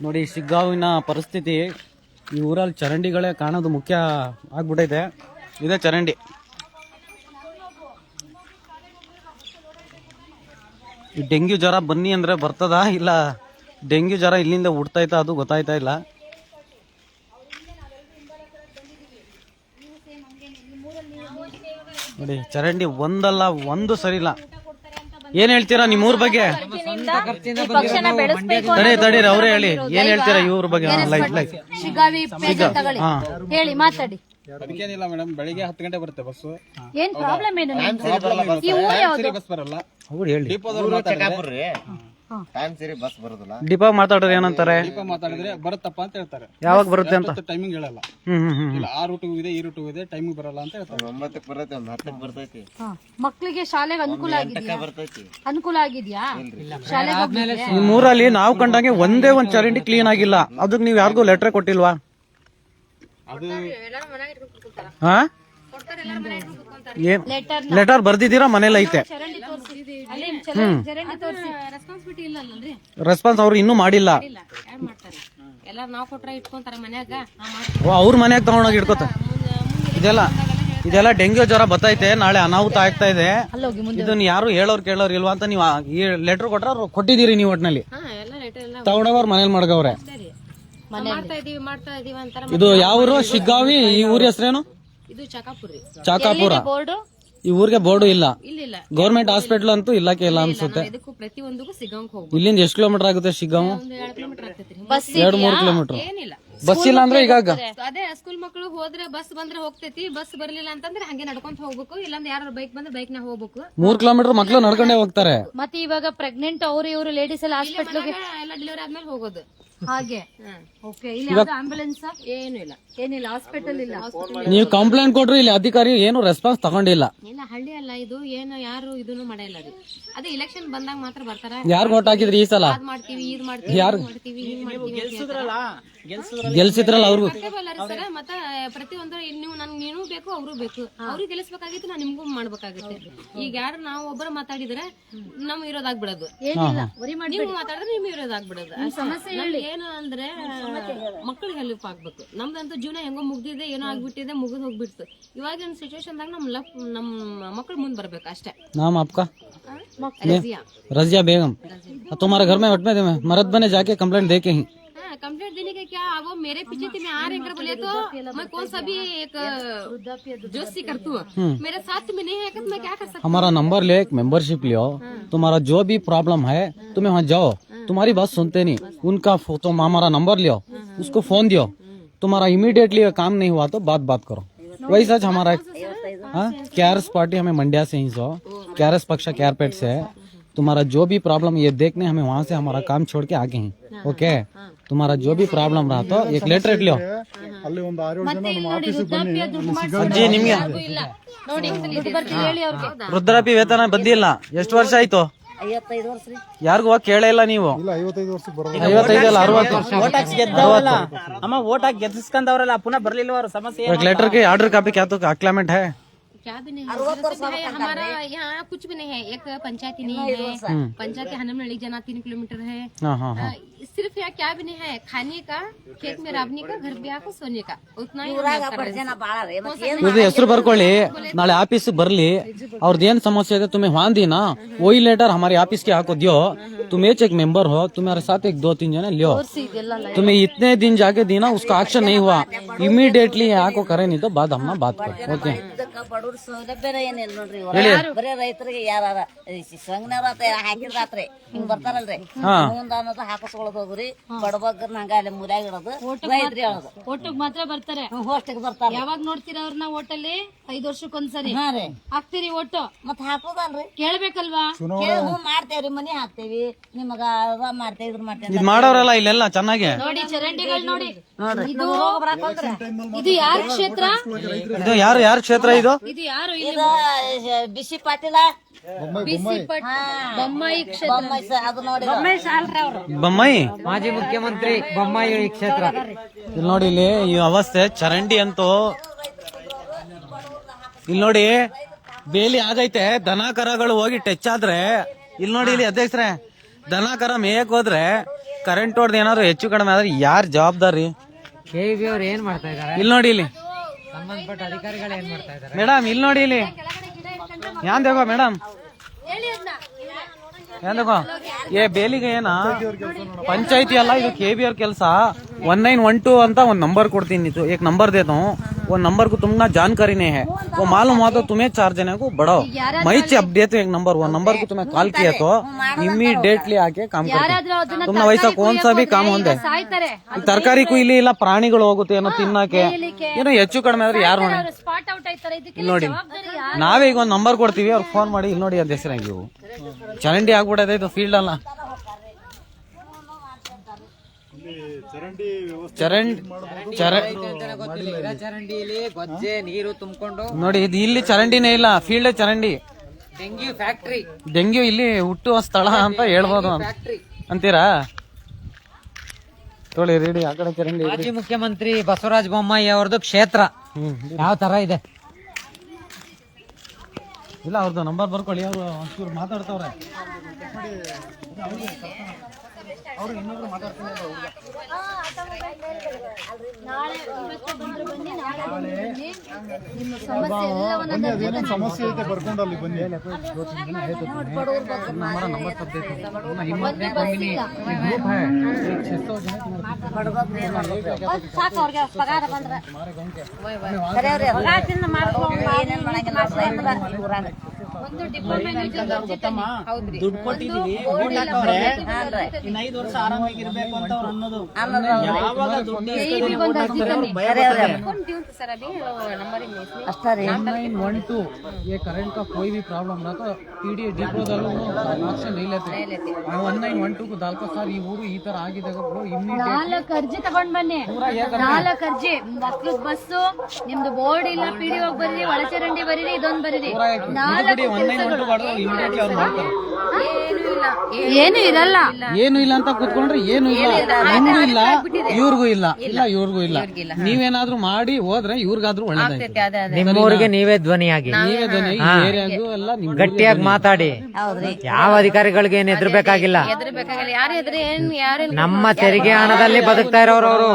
ನೋಡಿ ಶಿಗ್ಗಾವಿನ ಪರಿಸ್ಥಿತಿ ಈ ಊರಲ್ಲಿ ಚರಂಡಿಗಳೇ ಕಾಣೋದು ಮುಖ್ಯ ಆಗ್ಬಿಟ್ಟೈತೆ ಇದೇ ಚರಂಡಿ. ಈ ಡೆಂಗ್ಯೂ ಜ್ವರ ಬನ್ನಿ ಅಂದ್ರೆ ಬರ್ತದ ಇಲ್ಲ ಡೆಂಗ್ಯೂ ಜ್ವರ ಇಲ್ಲಿಂದ ಹುಡ್ತೈತಾ ಅದು ಗೊತ್ತಾಯ್ತಾ ಇಲ್ಲ? ನೋಡಿ, ಚರಂಡಿ ಒಂದಲ್ಲ, ಒಂದು ಸರಿ ಇಲ್ಲ ಏನು ಹೇಳ್ತೀರಾ ನಿಮ್ಮೂರ ಊರ್ ಬಗ್ಗೆ ಪಕ್ಷನ ಬೆಳೆಸ್ಬೇಕು ತಡಿ ತಡಿ ಅವರೇ ಹೇಳಿ. ಏನ್ ಹೇಳ್ತೀರಾ ಇವ್ರ ಬಗ್ಗೆ ಶಿಗಾವಿ ಪೇಜ್ ತಗೊಳ್ಳಿ. ಹೇಳಿ ಮಾತಾಡಿ. ಅದಕ್ಕೇನಿಲ್ಲ ಮೇಡಮ್ ಬೆಳಿಗ್ಗೆ ಹತ್ತು ಗಂಟೆ ಬರುತ್ತೆ ಬಸ್ಸು ಏನ್ ಪ್ರಾಬ್ಲಮ್ ಏನು? ಈ ಊರ್ ಯಾವ್ದು? ಬಸ್ ಬರಲ್ಲ. ಹೇಳಿ. ಮಾತಾಡಿದ್ರೆ. ಟೈಮ್ ಸರಿ ಬಸ್ ಬರೋದಿಲ್ಲ. ದೀಪ ಮಾತಾಡೋರು ಏನಂತಾರೆ? ದೀಪ ಮಾತಾಡಿದ್ರೆ ಬರುತ್ತಪ್ಪ ಅಂತ ಹೇಳ್ತಾರೆ. ಯಾವಾಗ ಬರುತ್ತೆ ಅಂತ? ಟೈಮಿಂಗ್ ಹೇಳಲ್ಲ. ಹ್ಮ್ ಹ್ಮ್ ಹ್ಮ್ ಇಲ್ಲ ಆ ರೂಟು ಇದೆ ಈ ರೂಟು ಇದೆ ಟೈಮಿಂಗ್ ಬರಲ್ಲ ಅಂತ ಹೇಳ್ತಾರೆ. ಒಂಬತ್ತಕ್ಕೆ ಬರ್ತೈತಿ ಒಂದ್ ಹತ್ತಕ್ಕೆ ಬರ್ತೈತಿ. ಹಾ. ಶಾಲೆಗೆ ಅನುಕೂಲ ಆಗಿದ್ಯಾ? ಬರ್ತೈತಿ. ಅನುಕೂಲ ಆಗಿದ್ಯಾ? ಶಾಲೆಗೆ ಹೋಗ್ಲಿಕ್ಕೆ? ನಿಮ್ ಊರಲ್ಲಿ ನಾವು ಕಂಡಂಗೆ ಒಂದೇ ಒಂದ್ ಚರಂಡಿ ಕ್ಲೀನ್ ಆಗಿಲ್ಲ. ಅದಕ್ಕೆ ನೀವ್ ಯಾರಿಗೂ ಲೆಟರ್ ಕೊಟ್ಟಿಲ್ವಾ? ಅದು ಹಾ? ಏನ್? ಲೆಟರ್ ಲೆಟರ್ ಬರ್ದಿದ್ದೀರಾ? ಮನೇಲಿ ಐತೆ. ಚರಂಡಿ ರೆಸ್ಪಾನ್ಸಿಬಿಲಿಟಿ ಇಲ್ಲ ಅಲ್ರಿ ರೆಸ್ಪಾನ್ಸ್ ಅವ್ರು ಇನ್ನೂ ಮಾಡಿಲ್ಲ. ಯಾರ್ ಮಾಡ್ತಾರೆ? ಎಲ್ಲ ನಾವ್ ಕೊಟ್ರ ಇಟ್ಕೊಂತಾರ ಮನ್ಯಾಗ? ಓ ಅವ್ರ ಮನೆಯಾಗ ತಗೊಂಡೋಗಿ ಇಟ್ಕೋತ. ಇದೆಲ್ಲ ಇದೆಲ್ಲ ಡೆಂಗ್ಯೂ ಜ್ವರ ಬತ್ತೈತೆ ನಾಳೆ ಅನಾಹುತ ಆಗ್ತಾ ಇದೆ. ಇದನ್ನ ಯಾರು ಹೇಳೋರ್ ಕೇಳೋರ್ ಇಲ್ವಾ ಅಂತ ನೀವು ಈ ಲೆಟರ್ ಕೊಟ್ರ ಅವ್ರು ಕೊಟ್ಟಿದ್ದೀರಿ ನೀವು ಒಟ್ನಲ್ಲಿ. ತಗೊಂಡವ್ರ ಎಲ್ಲ ಲೆಟರ್ ಎಲ್ಲ ತಗೊಂಡೋಗವ್ರ ಮನೇಲಿ ಮಾಡ್ಗವ್ರೆ. ಸರಿ ಮಾಡ್ತಾ ಇದೀವಿ ಮಾಡ್ತಾ ಇದೀವಿ ಅಂತಾರ ಇದು ಯಾವ ಊರು? ಶಿಗ್ಗಾವಿ ಈ ಊರ ಹೆಸರೇನು? ಇದು ಚಕಾಪುರ್ ಚಾಕಾಪುರ. ಬೋರ್ಡು? ಈ ಊರಿಗೆ ಬೋರ್ಡ್ ಇಲ್ಲ. ಗೌರ್ಮೆಂಟ್ ಹಾಸ್ಪಿಟಲ್ ಅಂತೂ ಇಲ್ಲಕ್ಕೆ ಇಲ್ಲ ಅನ್ಸುತ್ತೆ. ಇದಕ್ಕೂ ಪ್ರತಿ ಒಂದಕ್ಕೂ ಸಿಗಂಗ್ ಹೋಗ್ಬೋದು ಇಲ್ಲಿಂದ ಎಷ್ಟು ಕಿಲೋಮೀಟರ್ ಆಗುತ್ತೆ ಶಿಗ್ಗಾಂವ್? ಒಂದ್ ಎರಡ್ ಕಿಲೋಮೀಟರ್ ಆಗ್ತೈತ್ರಿ ಬಸ್ ಎರಡ್ ಮೂರು ಕಿಲೋಮೀಟರ್ ಏನಿಲ್ಲ. ಬಸ್ ಇಲ್ಲ ಅಂದ್ರೆ ಈಗ ಅದೇ ಸ್ಕೂಲ್ ಮಕ್ಕಳು ಹೋದ್ರೆ ಬಸ್ ಬಂದ್ರೆ ಹೋಗ್ತೈತಿ ಬಸ್ ಬರ್ಲಿಲ್ಲ ಅಂತಂದ್ರೆ ಹಂಗೆ ನಡ್ಕೊಂತ ಹೋಗ್ಬೇಕು ಇಲ್ಲಾಂದ್ರೆ ಯಾರು ಬೈಕ್ ಬಂದ್ರೆ ಬೈಕ್ನ ಹೋಗ್ಬೇಕು. ಮೂರ್ ಕಿಲೋಮೀಟರ್ ಮಕ್ಳು ನಡ್ಕೊಂಡೇ ಹೋಗ್ತಾರೆ. ಮತ್ತೆ ಇವಾಗ ಪ್ರೆಗ್ನೆಂಟ್ ಅವ್ರು ಇವರು ಲೇಡೀಸ್ ಎಲ್ಲ ಹಾಸ್ಪಿಟ್ಲ್ಗೆ ಎಲ್ಲ ಡೆಲಿವರಿ ಆದ್ಮೇಲೆ ಹೋಗೋದು. ಹಾಗೆ. ಓಕೆ ಇಲ್ಲಿ ಯಾವ್ದು ಏನು ಇಲ್ಲ. ಏನಿಲ್ಲ ಹಾಸ್ಪಿಟಲ್ ಇಲ್ಲ. ನೀವು ಕಂಪ್ಲೇಂಟ್ ಕೊಟ್ರು ಇಲ್ಲಿ ಅಧಿಕಾರಿ ಏನು ರೆಸ್ಪಾನ್ಸ್ ತಗೊಂಡಿಲ್ಲ. ಇಲ್ಲ ಹಳ್ಳಿ ಅಲ್ಲ ಇದು. ಏನು ಯಾರು ಇದನ್ನು ಮಾಡಿಲ್ಲ ಅದೇ. ಇಲೆಕ್ಷನ್ ಬಂದಾಗ ಮಾತ್ರ ಬರ್ತಾರ? ಯಾರು ಓಟ್ ಹಾಕಿದ್ರಿ ಈ ಸಲ? ಅದ್ ಮಾಡ್ತೀವಿ ಇದ್ ಮಾಡ್ತೀವಿ ಯಾರು? ಇದ್ ಮಾಡ್ತೀವಿ ಹಿಂಗ್ ಮಾಡ್ತೀವಿ ಅಂತ ಹೇಳ್ತಾರ. ಗೆಲ್ಸಿದ್ರಲ್ಲ? ಅವ್ರಿಗೂ ಅಲ್ಲ ರೀ ಸರ್ ಮತ್ತ ಪ್ರತಿಯೊಂದು ನೀವು ನನ್ಗೆ ನೀನು ಬೇಕು ಅವರು ಬೇಕು. ಅವ್ರಿಗೆ ಗೆಲ್ಲಿಸ್ಬೇಕಾಗಿತ್ತು ನಾನು ನಿಮ್ಗೂ ಮಾಡ್ಬೇಕಾಗುತ್ತೆ. ಈಗ ಯಾರು ನಾವು ಒಬ್ಬರು ಮಾತಾಡಿದ್ರೆ ನಮ್ ಇರೋದಾಗ್ಬಿಡೋದು ಏನಿಲ್ಲ ವರಿ ಮಾಡಿ ನೀವು ಮಾತಾಡಿದ್ರೆ ನಿಮ್ ಇರೋದಾಗ್ಬಿಡೋದು ಸಮಸ್ಯೆ ಏನು ಅಂದ್ರೆ ಮಕ್ಕಳಿಗೆ ಹೆಲ್ಪ್ ಆಗ್ಬೇಕು ನಮ್ದಂತೂ ಜೀವನ ಹೆಂಗೋ ಮುಗ್ದಿದೆ ಏನೋ ಆಗ್ಬಿಟ್ಟಿದೆ ಮುಗಿದ್ ಹೋಗ್ಬಿಡ್ತು ಇವಾಗಿನ ಸಿಚುವೇಶನ್ದಾಗ ನಮ್ ಲಫ್ ನಮ್ ಮಕ್ಕಳು ಮುಂದ್ ಬರ್ಬೇಕು ಅಷ್ಟೇ नाम आपका ರಜಿಯಾ रजिया बेगम तुम्हारे घर में वट में मरद बने जाके कंप्लेंट दे के ही हाँ कंप्लेंट देने के क्या वो मेरे पीछे थी मैं आ रही कर बोले तो मैं कौन सा भी एक जोशी करती हूँ मेरे साथ में नहीं है तो मैं क्या कर सकती हमारा नंबर ले एक मेंबरशिप लियो तुम्हारा जो भी प्रॉब्लम है तुम्हें वहाँ जाओ तुम्हारी बात सुनते नहीं उनका फो- तुम हमारा नंबर लियो उसको फोन दियो तुम्हारा इमीडिएटली काम नहीं हुआ तो बात बात करो वही सच हमारा कैरस पार्टी हमें मंड्या से ही सो कैरस पक्षा कैरपेट से है तुम्हारा जो भी प्रॉब्लम ये देखने हमें वहाँ से हमारा काम छोड़ के आगे ही ओके तुम्हारा जो भी प्रॉब्लम रहा तो एक लेटर लियो ಅಲ್ಲಿ ಒಂದು ಆರು ಮತ್ತೆ ಇಲ್ಲಿ ನೋಡಿ ವೃದ್ಧಾಪ್ಯ ದುಡ್ಡು ಮಾಡ್ಸೋ ಅಜ್ಜಿ ನಿಮ್ಗೆ ಇಲ್ಲ ನೋಡಿ ದುಡ್ಡು ಬರ್ತೀವಿ ಹೇಳಿ ಅವ್ರಿಗೆ ವೃದ್ಧಾಪ್ಯ ವೇತನ ಬಂದಿಲ್ಲ ಎಷ್ಟು ವರ್ಷ ಆಯ್ತು ಐವತ್ತೈದು ವರ್ಷ ರೀ ಯಾರಿಗೂ ಹೋಗಿ ಕೇಳೇ ಇಲ್ಲ ನೀವು ಇಲ್ಲ ಐವತ್ತೈದು ವರ್ಷಕ್ಕೆ ಬರೋದು ಐವತ್ತೈದು ಅಲ್ಲ ಅರವತ್ತು ಓಟ್ ಹಾಕಿ ಗೆದ್ದವಲ್ಲ ಅಮ್ಮ ಓಟ್ ಹಾಕಿ ಗೆದ್ದಿಸ್ಕೊಂಡವ್ರಲ್ಲ ಪುನಃ ಬರ್ಲಿಲ್ವ ಅವ್ರ ಸಮಸ್ಯೆ एक लेटर की ऑर्डर कॉपी क्या तो अक्लामेंट है क्या भी नहीं है। हमारा यहाँ कुछ भी नहीं है। एक पंचायती नहीं है हम्म। पंचायत हनम लड़ी जाना तीन किलोमीटर है। हाँ, हाँ, हाँ। सिर्फ़ यहाँ क्या भी नहीं है। खाने का खेत में रावनी का घर ब्याह का सोने का। उतना ಹೆಸರು ಬರ್ಕೊಳ್ಳಿ ನಾಳೆ ಆಫೀಸ್ और ಅವ್ರದ್ದು समस्या तो तुम्हें वहाँ दी ना वही लेटर हमारे ऑफ़िस के आपको दियो। तुम एक एक मेंबर हो। तुम्हारे साथ एक दो तीन जने लियो। तुम्हें इतने दिन जाके देना उसका एक्शन नहीं हुआ। इमीडिएटली यहाँ को करे नहीं तो बाद हम बात कर। ओके। ಇದಕ್ಕ ಬಡವ್ರ ಸೌಲಭ್ಯ ಏನಿಲ್ಲ ನೋಡ್ರಿ ಬರೇ ರೈತರಿಗೆ ಯಾರ ಸಂಘನವ್ರ ಹಾಕಿದ್ರಾತ್ರಿ ಹಿಂಗ್ ಬರ್ತಾರಲ್ರಿ. ಮುಂದ ಅನ್ನೋದು ಹಾಕಿಸ್ಕೊಳ್ಳೋದು ಹೋಗ್ರಿ ಬಡಬಗ್ಗರ್ನ ಹಂಗ ಅಲ್ಲಿ ಮುರ್ಯಾಗ ಇಡೋದು ರೈತರಿ ಹೇಳೋದು. ಓಟಿಗೆ ಮಾತ್ರ ಬರ್ತಾರೆ. ಹೋಸ್ಟಿಗೆ ಬರ್ತಾರೆ. ಯಾವಾಗ ನೋಡ್ತೀರಾ ಅವ್ರನ್ನ ಓಟಲ್ಲಿ ಐದ್ ವರ್ಷಕ್ಕೊಂದ್ಸರಿ. ಹಾಕ್ತೀರಿ ಓಟು ಮತ್ ಹಾಕೋದಲ್ರಿ. ಕೇಳ್ಬೇಕಲ್ವಾ? ಕೇಳ್ ಹ್ಞೂ ಮಾಡ್ತೇವ್ರಿ ಮನಿ ಹಾಕ್ತೇವಿ. ನಿಮಗ ಮಾಡ್ತೇವಿ ಇದ್ರ ಮಾಡ್ತೇವಿ ಇದು ಮಾಡೋರಲ್ಲ ಇಲ್ಲೆಲ್ಲ ಚೆನ್ನಾಗಿ. ನೋಡಿ ಚರಂಡಿಗಳು ನೋಡಿ. ಇದು ಇದು ಯಾರ ಕ್ಷೇತ್ರ? ಇದು ಯಾರು ಯಾರ ಕ್ಷೇತ್ರ ಇದು? ಇದು ಯಾರು ಇದ ಬಿಸಿ ಪಾಟೀಲ? ಬಿಸಿ ಪಟ್ ಬೊಮ್ಮಾಯಿ ಕ್ಷೇತ್ರ. ಬೊಮ್ಮಾಯಿ ಸ- ಅದು ನೋಡಿ ಬೊಮ್ಮಾಯಿ ಮಾಜಿ ಮುಖ್ಯಮಂತ್ರಿ ಬೊಮ್ಮಾಯಿ ಕ್ಷೇತ್ರ. ಇಲ್ಲಿ ನೋಡಿ ಇಲ್ಲಿ ಈ ಅವಸ್ಥೆ ಚರಂಡಿ ಅಂತೂ ಇಲ್ಲಿ ನೋಡಿ ಬೇಲಿ ಆಗೈತೆ ದನ ಕರಗಳು ಹೋಗಿ ಟಚ್ ಆದ್ರೆ ಇಲ್ಲಿ ನೋಡಿ ಇಲ್ಲಿ ಅಧ್ಯಕ್ಷರೇ ದನ ಕರ ಮೇಯಕ್ ಹೋದ್ರೆ ಕರೆಂಟ್ ಹೊಡೆದು ಏನಾದ್ರು ಹೆಚ್ಚು ಕಡಿಮೆ ಆದ್ರೆ ಯಾರ್ ಜವಾಬ್ದಾರಿ? ಕೆ ಬಿ ಅವ್ರು ಏನ್ ಮಾಡ್ತಾ ಇದಾರೆ? ಇಲ್ಲಿ ನೋಡಿ ಇಲ್ಲಿ. ಸಂಬಂಧಪಟ್ಟ ಅಧಿಕಾರಿಗಳು ಏನ್ ಮಾಡ್ತಾ ಇದ್ದಾರೆ? ಮೇಡಮ್, ಇಲ್ಲಿ ನೋಡಿ ಇಲ್ಲಿ. ಯಾನ್ ದೇವ ಮೇಡಮ್? ಏನ್ ದೇಗೋ? ಏ, ಬೇಲಿಗೆ ಏನ? ಪಂಚಾಯತಿ ಅಲ್ಲ, ಇದು ಕೆ ಬಿ ಅವ್ರ ಕೆಲಸ. ಒನ್ ನೈನ್ ಒನ್ ಟೂ ಅಂತ ಒಂದ್ ನಂಬರ್ ಕೊಡ್ತೀನಿ ಏಕ್ ನಂಬರ್ ದೇತು वो नंबर को तुमना जानकारी नहीं है वो मालूम हुआ तो तुम्हें चार जने को बढ़ाओ मैं अब देता हूँ एक नंबर वो नंबर को तुम्हें कॉल किया तो इमीडिएटली आके काम ಯಾರಾದ್ರೂ करते ಅದನ್ನ तुमने वैसा ತರ್ಕಾರಿ कौन सा भी काम ಕುಯ್ಯಕ್ ಹೊಂದೆ ಹೋದ್ರೆ ಸಾಯ್ತಾರೆ ಈ ತರಕಾರಿ ಕುಯ್ಲಿ ಇಲ್ಲ ಪ್ರಾಣಿಗಳು ಹೋಗುತ್ತೆ ಏನೋ ತಿನ್ನಕ್ಕೆ ಏನೋ ಹೆಚ್ಚು ಕಡಿಮೆ ಆದ್ರೆ ಯಾರು ಹೊಣೆ ಸ್ಪಾಟ್ ಔಟ್ ಆಯ್ತಾರೆ ಇದಕ್ಕೆ ಇಲ್ಲಿ ನೋಡಿ ಜವಾಬ್ದಾರಿ ಯಾರು? ನಾವೇ ಈಗ ಒಂದು ನಂಬರ್ ಕೊಡ್ತೀವಿ ಅವ್ರಿಗೆ ಫೋನ್ ಮಾಡಿ ಇಲ್ಲಿ ನೋಡಿ ಅಂತ ಹೆಸರಾಗಿ ಇವು ಚರಂಡಿ ಆಗ್ಬಿಡೋದು ಇದು ಫೀಲ್ಡ್ ಅಲ್ಲ ಚರಂಡಿಲಿ ಗೊಜ್ಜೆ ನೀರು ತುಂಬಿಕೊಂಡು ನೋಡಿ ಇದು ಇಲ್ಲಿ ಚರಂಡಿನೇ ಇಲ್ಲ ಫೀಲ್ಡ್ ಚರಂಡಿ. Dengue factory. ಡೆಂಗ್ಯೂ ಇಲ್ಲಿ ಹುಟ್ಟುವ ಸ್ಥಳ ಅಂತ ಹೇಳ್ಬೋದು ಅಂತ. ಅಂತೀರಾ? ತೊಳಿ ರೆಡಿ ಆ ಕಡೆ ಚರಂಡಿ ಮಾಜಿ ಮುಖ್ಯಮಂತ್ರಿ ಬಸವರಾಜ ಬೊಮ್ಮಾಯಿ ಅವ್ರದ್ದು ಕ್ಷೇತ್ರ. ಯಾವ ತರ ಇದೆ? ಇಲ್ಲ ಅವ್ರದ್ದು ನಂಬರ್ ಬರ್ಕೊಳ್ಳಿ ಅವರು ಒಂಚೂರು ಮಾತಾಡ್ತಾವ್ರೆ. ಸಮಸ್ಯೆ ಐತೆ ಬರ್ಕೊಂಡು ಅಲ್ಲಿ ಬನ್ನಿ ಸಾಕು ಅವ್ರಿಗೆ ಪಗಾರ ಬಂದ್ರ ಖರೆ ಅವ್ರಿ ಪಗಾರ ತಿಂದು ಮಾಡ್ಕೊಂಡು ಏನೇನ್ ಮಾಡಂಗಿಲ್ಲ ನಾವು ರೈತರ ಊರಾಗ ಒಂದು ಡಿಪಾರ್ಟ್ಮೆಂಟ್ ದುಡ್ಡು ಕೊಟ್ಟಿದೀವಿ ಓಟ್ ಹಾಕವ್ರೆ ಇನ್ನ ಐದು ವರ್ಷ ಆರಾಮಾಗಿ ಇರ್ಬೇಕು ಅಂತ ಅವ್ರು ಅನ್ನೋದು ಯಾವಾಗ ದುಡ್ಡು ಇಸ್ಕೊಂಡು vote ಹಾಕ್ತಾರೆ, ಅವ್ರು ಭಯ ಪಡ್ತಾರೆ. ಅಷ್ಟ ರೀ नाइन वन टू ये करंट का कोई भी प्रॉब्लम रहा तो ಪಿಡಿ ಡಿಪೋ ಆಕ್ಷನ್ नहीं लेते वन नाइन वन टू को डालको ಸರ್ ಈ ಊರು ಈ ತರ ಆಗಿದೆ ಇಮ್ಮಿಡಿಯೇಟ್ ನಾಲ್ಕು ಅರ್ಜಿ ತಗೊಂಡ್ ಬನ್ನಿ ನಾಲ್ಕು ಅರ್ಜಿ ಮಕ್ಳು ಬಸ್ಸು ನಿಮ್ದು ಬೋರ್ಡ್ ಇಲ್ಲ ಪಿ ಡಿ ಹೋಗಿ ಬರೀರಿ ಒಳಚರಂಡಿ ಬರೀರಿ ಇದೊಂದ್ ಬರೀರಿ ನಾಲ್ಕು ಏನು ಇರಲ್ಲ. ಏನು ಇಲ್ಲ ಅಂತ ಕೂತ್ಕೊಂಡ್ರೆ ಏನು ಇಲ್ಲ. ನಿಮ್ಗೂ ಇಲ್ಲ ಇವ್ರಿಗೂ ಇಲ್ಲ. ಇಲ್ಲ. ಇವ್ರಿಗೂ ಇಲ್ಲ. ನೀವೇನಾದ್ರೂ ಮಾಡಿ ಹೋದ್ರೆ ಇವ್ರಿಗಾದ್ರೂ ಒಳ್ಳೇದಾಗ್ತದೆ ನಿಮ್ಮೂರಿಗೆ ನೀವೇ ಧ್ವನಿಯಾಗಿ. ನೀವೇ ಧ್ವನಿ ಎಲ್ಲ ಗಟ್ಟಿಯಾಗಿ ಮಾತಾಡಿ. ಯಾವ ಅಧಿಕಾರಿಗಳಿಗೆ ಏನ್ ಎದ್ರಬೇಕಾಗಿಲ್ಲ. ನಮ್ಮ ತೆರಿಗೆ ಹಣದಲ್ಲಿ ಬದುಕ್ತಾ ಇರೋರು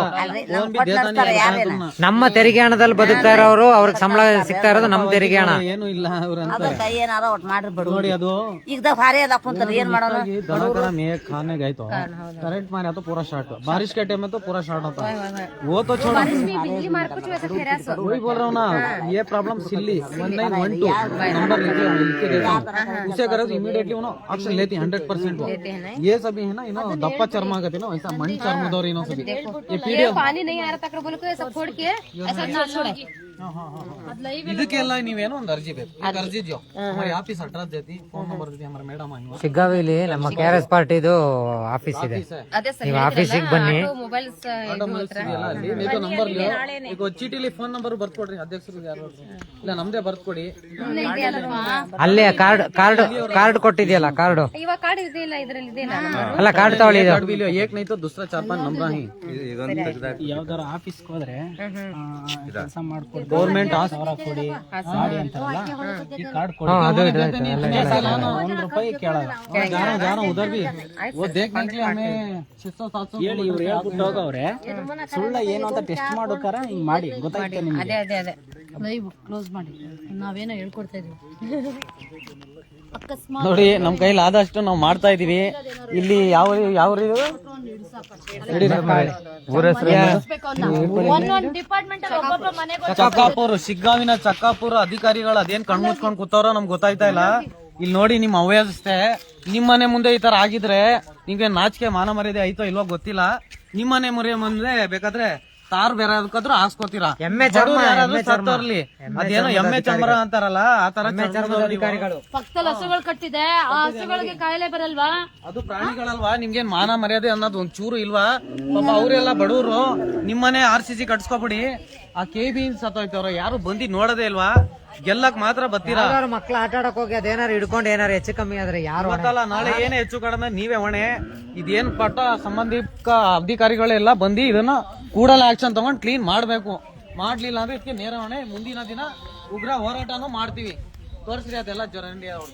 ನಮ್ಮ ತೆರಿಗೆ ಹಣದಲ್ಲಿ ಬದುಕ್ತಾ ಇರೋರು ಅವ್ರಿಗೆ ಸಂಬಳ ಸಿಗ್ತಾ ಇರೋದು ನಮ್ಮ ತೆರಿಗೆ ಹಣ. ಏನು ಇಲ್ಲ ಅವ್ರ ಏನಾರ ಒಟ್ ಮಾಡ್ರಿ ಬಿಡು ನೋಡಿ ಅದು ಈಗದ ಭಾರಿ ಅದ ಕುಂತಾರ ಏನ್ ಮಾಡೋಣ ये दना करा में खाने गए तो करंट मारा तो पूरा शॉर्ट बारिश के टाइम में तो पूरा शॉर्ट होता है वो तो छोड़ो वही बोल रहा हूँ ना ये problem silly one nine one two number लिखे लिखे देता हूँ उसे करे तो इमीडिएटली वो एक्शन लेती हंड्रेड परसेंट ये सभी है ना इनो दप्पा चर्मा कहते ना वैसा मन चर्मदौर इनो सभी ये पीडियो ಪಾನಿ ನೈ ಯಾರ ತಕ್ರ ಬೋಲಕ್ಕೆ सब छोड़ के ऐसा छोड़ छोड़े ಇದಕ್ಕೆಲ್ಲ ನೀವೇನೋ ಒಂದು ಅರ್ಜಿ ಬೇಕು. ಅರ್ಜಿ. ಇದೆಯೋ ಆಫೀಸ್ ಫೋನ್ ನಂಬರ್ ಸಿಗ್ಗಾವಿಲಿ ನಮ್ಮ ಕೆ ಆರ್ ಎಸ್ ಪಾರ್ಟಿದು ಆಫೀಸ್ ಇದೆ ನೀವು ಆಫೀಸಿಗೆ ಬನ್ನಿ. ಎಲ್ಲ ನಂಬರ್ ಈಗ ಚೀಟಿಲಿ ಫೋನ್ ನಂಬರ್ ಬರ್ಕೊಡ್ರಿ ಅಧ್ಯಕ್ಷರು ಯಾರು ಇಲ್ಲ ನಮ್ದೇ ಬರ್ಕೊಡಿ. ಅಲ್ಲೇ ಕಾರ್ಡ್ ಕಾರ್ಡ್ ಕಾರ್ಡ್ ಕೊಟ್ಟಿದ್ಯಲ್ಲ ಕಾರ್ಡ್ ಇವಾಗ ಕಾರ್ಡ್ ಇದರಲ್ಲಿ ಅಲ್ಲ ಕಾರ್ಡ್ ತಗೊಳ್ಳಿ ಕಾರ್ಡ್ ಬಿಲ್ ಯಾವ್ದಾರ ಆಫೀಸ್ಗೆ ಹೋದ್ರೆ ಕೆಲಸ ಗೌರ್ಮೆಂಟ್ ಕೊಡಿ ಮಾಡಿ ಅಂತಾರಲ್ಲ ಈ ಕಾರ್ಡ್ ಕೊಡಿ ರೂಪಾಯಿ ಉದರ್ವಿ ಹೇಳಿ ಹೇಳ್ಬಿಟ್ಟು ಹೋಗವ್ರೆ ಸುಳ್ಳ ಏನು ಅಂತ ಟೆಸ್ಟ್ ಮಾಡೋಕಾರ ಹಿಂಗ್ ಮಾಡಿ ಗೊತ್ತಾಯ್ತು ಲೈವ್ ಕ್ಲೋಸ್ ಮಾಡಿ. ನಾವೇನೋ ಹೇಳ್ಕೊಡ್ತಾ ಇದೀವಿ. ಅಕಸ್ಮಾತ್ ನೋಡಿ ನಮ್ ಕೈಲಿ ಆದಷ್ಟು ನಾವು ಮಾಡ್ತಾ ಇದೀವಿ. ಇಲ್ಲಿ ಯಾವ ಯಾವ ಒಂದೊಂದು ಡಿಪಾರ್ಟ್ಮೆಂಟ್ ಅಲ್ಲಿ. ಒಬ್ಬೊಬ್ಬ ಮನೆಗೆ ಚಕ್ಕಾಪುರ್ ಶಿಗ್ಗಾವಿನ ಚಕ್ಕಾಪುರ ಅಧಿಕಾರಿಗಳು ಅದೇನ್ ಕಣ್ಮುಚ್ಕೊಂಡ್ ಕೂತವ್ರ ನಮ್ಗೆ ಗೊತ್ತಾಯ್ತಾ ಇಲ್ಲ. ಇಲ್ಲಿ ನೋಡಿ ನಿಮ್ ಅವ್ಯವಸ್ಥೆ ನಿಮ್ ಮನೆ ಮುಂದೆ ಈ ತರ ಆಗಿದ್ರೆ ನಿಮ್ಗೆ ನಾಚಿಕೆ ಮಾನ ಮರ್ಯಾದೆ ಐತೋ ಇಲ್ವೋ ಗೊತ್ತಿಲ್ಲ. ನಿಮ್ ಮನೆ ಮುರಿಯ ಮುಂದೆ ಬೇಕಾದ್ರೆ ತಾರ್ ಬೇರೆ ಅದಕ್ಕಾದ್ರೂ ಹಾಕ್ಸ್ಕೊತೀರಾ? ಎಮ್ಮೆ ಚರ್ಮ, ಬಡವ್ರು ಯಾರಾದ್ರೂ ಎಮ್ಮೆ ಚರ್ಮ. ಸತ್ತೋರ್ಲಿ. ಅದೇನೋ ಎಮ್ಮೆ ಚರ್ಮ ಅಂತಾರಲ್ಲ ಆ ತರ ಚರ್ಮದವ್ರು ನೀವು. ಅಧಿಕಾರಿಗಳು. ಪಕ್ಕದಲ್ಲಿ ಹಸುಗಳು ಕಟ್ಟಿದೆ ಆ ಹಸುಗಳಿಗೆ ಕಾಯಿಲೆ ಬರಲ್ವಾ? ಅದು ಪ್ರಾಣಿಗಳಲ್ವಾ? ನಿಮ್ಗೇನ್ ಮಾನ ಮರ್ಯಾದೆ ಅನ್ನೋದು ಒಂದ್ ಚೂರು ಇಲ್ವಾ? ಪಾಪ ಅವರೆಲ್ಲ ಬಡವರು ನಿಮ್ಮನೆ ಆರ್ ಸಿ ಸಿ ಕಟ್ಸ್ಕೊಬಿಡಿ. ಆ ಕೆ ಬಿ ಸತ್ತೋಯ್ತವ್ರ ಯಾರು ಬಂದಿ ನೋಡೋದೇ ಇಲ್ವಾ? ಗೆಲ್ಲಕ್ ಮಾತ್ರ ಬರ್ತೀರಾ? ಮಕ್ಳು ಆಟ ಆಡಕ್ ಹೋಗಿ ಅದೇನಾರು ಹಿಡ್ಕೊಂಡು ಏನಾರು ಹೆಚ್ಚು ಕಮ್ಮಿ ಆದ್ರೆ ಯಾರು ಗೊತ್ತಲ್ಲ ನಾಳೆ ಏನೇ ಹೆಚ್ಚು ಕಡಿಮೆ ನೀವೇ ಹೊಣೆ. ಇದೇನ್ ಪಟ್ಟ ಸಂಬಂಧಿಕ ಅಧಿಕಾರಿಗಳೆಲ್ಲ ಬಂದು ಇದನ್ನ ಕೂಡಲ ಆಕ್ಷನ್ ತಗೊಂಡ್ ಕ್ಲೀನ್ ಮಾಡ್ಬೇಕು. ಮಾಡ್ಲಿಲ್ಲ ಅಂದ್ರೆ ಇದಕ್ಕೆ ನೇರ ಹೊಣೆ. ಮುಂದಿನ ದಿನ ಉಗ್ರ ಹೋರಾಟನೂ ಮಾಡ್ತೀವಿ. ತೋರಿಸ್ರಿ ಅದೆಲ್ಲ ಜರಂಡಿ ಅವ್ರು.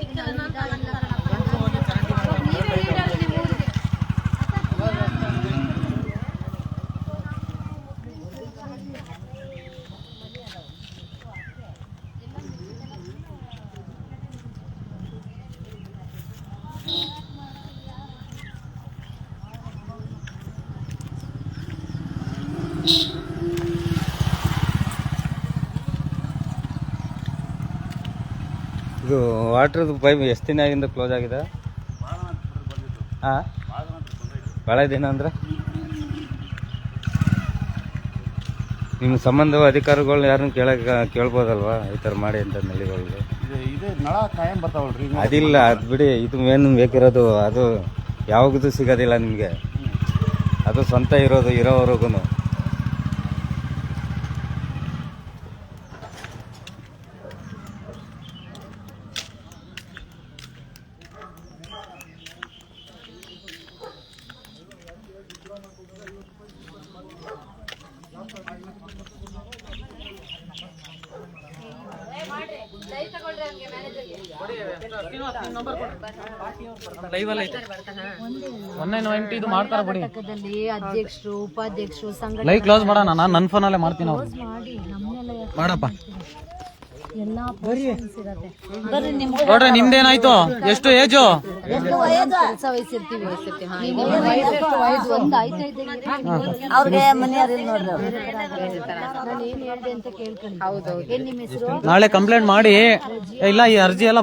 ಇದು ವಾಟರ್ದು ಪೈಪ್ ಎಷ್ಟು ದಿನ ಆಗಿಂದ ಕ್ಲೋಸ್ ಆಗಿದೆ? ಹಾಂ ಭಾಳ ದಿನ ಅಂದ್ರೆ? ನಿಮ್ಮ ಸಂಬಂಧ ಅಧಿಕಾರಿಗಳು ಯಾರು ಕೇಳಕ್ ಕೇಳ್ಬೋದಲ್ವಾ? ಈ ಥರ ಮಾಡಿ ಅಂತ ನಳಿಗಳಿಗೆ ಅದಿಲ್ಲ ಅದು ಬಿಡಿ. ಇದು ಏನು ಬೇಕಿರೋದು ಅದು ಯಾವಾಗದು ಸಿಗೋದಿಲ್ಲ ನಿಮಗೆ. ಅದು ಸ್ವಂತ ಇರೋದು ಇರೋವರೆಗೂ ಒನ್ ನೈನ್ ನೈಂಟಿ ಇದು ಮಾಡ್ತಾರ ಬಿಡಿ. ಘಟಕದಲ್ಲಿ ಅಧ್ಯಕ್ಷರು ಉಪಾಧ್ಯಕ್ಷರು ಸಂಘ ಲೈವ್ ಕ್ಲೋಸ್ ಮಾಡೋಣ ನಾನು ನನ್ನ ಫೋನಲ್ಲೇ ಮಾಡ್ತೀನಿ ಅವ್ರು. ಮಾಡಿ ನಮ್ನೆಲ್ಲ ಮಾಡಪ್ಪ. ಎಲ್ಲಾ ಪೋಸ್ಟಿಂಗ್ಸ್ ಇರತ್ತೆ. ಬರ್ರಿ ನಿಮ್ಗೆ ನೋಡ್ರಿ ನಿಮ್ದೇನಾಯ್ತು? ಎಷ್ಟು ಏಜು ಎಷ್ಟು ವಯಸ್ಸು? ಕೆಲಸ ವಹಿಸಿರ್ತೀವಿ ನೀವು ವಯಸ್ಸೆಷ್ಟು ವಯಸ್ಸು ಒಂದು ಆಯ್ತಾ ಇದ್ದಂಗೆ ಅವ್ರಿಗೆ ಮನೆಯವ್ರು ಇಲ್ಲ ನೋಡ್ರಿ ನಾನು ಏನ್ ಹೇಳ್ದೆ ಅಂತ ಕೇಳ್ಕೊಂಡು ಏನ್ ನಿಮ್ಮ ಹೆಸರು? ನಾಳೆ ಕಂಪ್ಲೇಂಟ್ ಮಾಡಿ ಇಲ್ಲ ಈ ಅರ್ಜಿ ಎಲ್ಲ